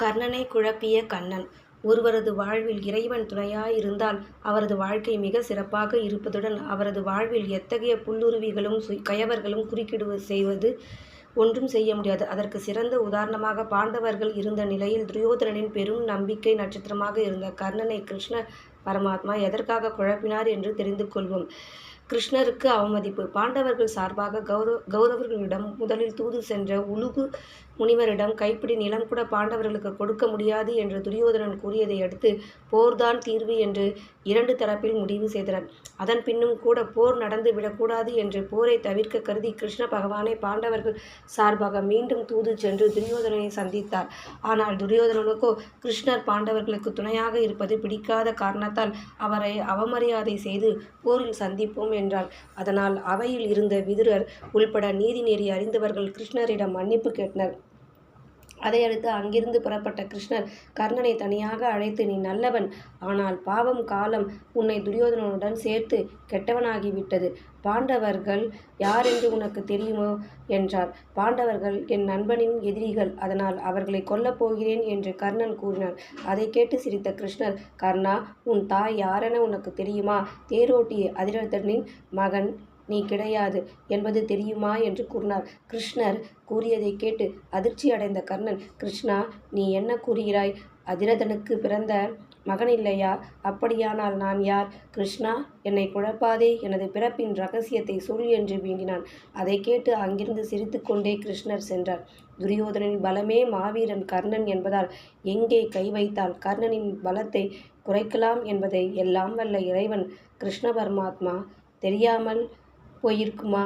கர்ணனை குழப்பிய கண்ணன். ஒருவரது வாழ்வில் இறைவன் துணையாயிருந்தால் அவரது வாழ்க்கை மிக சிறப்பாக இருப்பதுடன் அவரது வாழ்வில் எத்தகைய புல்லுருவிகளும் கயவர்களும் குறுக்கிடு செய்வது ஒன்றும் செய்ய முடியாது. அதற்கு சிறந்த உதாரணமாக பாண்டவர்கள் இருந்த நிலையில் துரியோதனனின் பெரும் நம்பிக்கை நட்சத்திரமாக இருந்த கர்ணனை கிருஷ்ண பரமாத்மா எதற்காக குழப்பினார் என்று தெரிந்து கொள்வோம். கிருஷ்ணருக்கு அவமதிப்பு. பாண்டவர்கள் சார்பாக கௌரவ கௌரவர்களிடம் முதலில் தூது சென்ற உலுகு முனிவரிடம் கைப்பிடி நிலம் கூட பாண்டவர்களுக்கு கொடுக்க முடியாது என்று துரியோதனன் கூறியதை அடுத்து போர்தான் தீர்வு என்று இரண்டு தரப்பில் முடிவு செய்தனர். அதன் பின்னும் கூட போர் நடந்து விடக்கூடாது என்று போரை தவிர்க்க கருதி கிருஷ்ண பகவானை பாண்டவர்கள் சார்பாக மீண்டும் தூது சென்று துரியோதனனை சந்தித்தார். ஆனால் துரியோதனனுக்கோ கிருஷ்ணர் பாண்டவர்களுக்கு துணையாக இருப்பது பிடிக்காத காரணத்தால் அவரை அவமரியாதை செய்து போரில் சந்திப்போம் என்றார் அதனால் அவையில் இருந்த விதுரர் உள்பட நீதிநெறி அறிந்தவர்கள் கிருஷ்ணரிடம் மன்னிப்பு கேட்டனர். அதையடுத்து அங்கிருந்து புறப்பட்ட கிருஷ்ணர் கர்ணனை தனியாக அழைத்து நீ நல்லவன். ஆனால் பாவம் காலம் உன்னை துரியோதனனுடன் சேர்த்து கெட்டவனாகிவிட்டது பாண்டவர்கள் யாரென்று உனக்கு தெரியுமோ? என்றார். பாண்டவர்கள் என் நண்பனின் எதிரிகள். அதனால் அவர்களை கொல்லப் போகிறேன் என்று கர்ணன் கூறினார். அதை கேட்டு சிரித்த கிருஷ்ணர் கர்ணா உன் தாய் யாரென உனக்கு தெரியுமா? தேரோட்டிய அதிரதனின் மகன் நீ கிடையாது என்பது தெரியுமா என்று கூறினார். கிருஷ்ணர் கூறியதை கேட்டு அதிர்ச்சி அடைந்த கர்ணன் கிருஷ்ணா நீ என்ன கூறுகிறாய்? அதிரதனுக்கு பிறந்த மகன் இல்லையா? அப்படியானால் நான் யார்? கிருஷ்ணா என்னை குழப்பாதே எனது பிறப்பின் ரகசியத்தை சொல் என்று வேண்டினான் அதை கேட்டு அங்கிருந்து சிரித்துக்கொண்டே கிருஷ்ணர் சென்றார். துரியோதனின் பலமே மாவீரன் கர்ணன் என்பதால் எங்கே கை வைத்தால் கர்ணனின் பலத்தை குறைக்கலாம் என்பதை எல்லாம் வல்ல இறைவன் கிருஷ்ண பரமாத்மா தெரியாமல் போயிருக்குமா?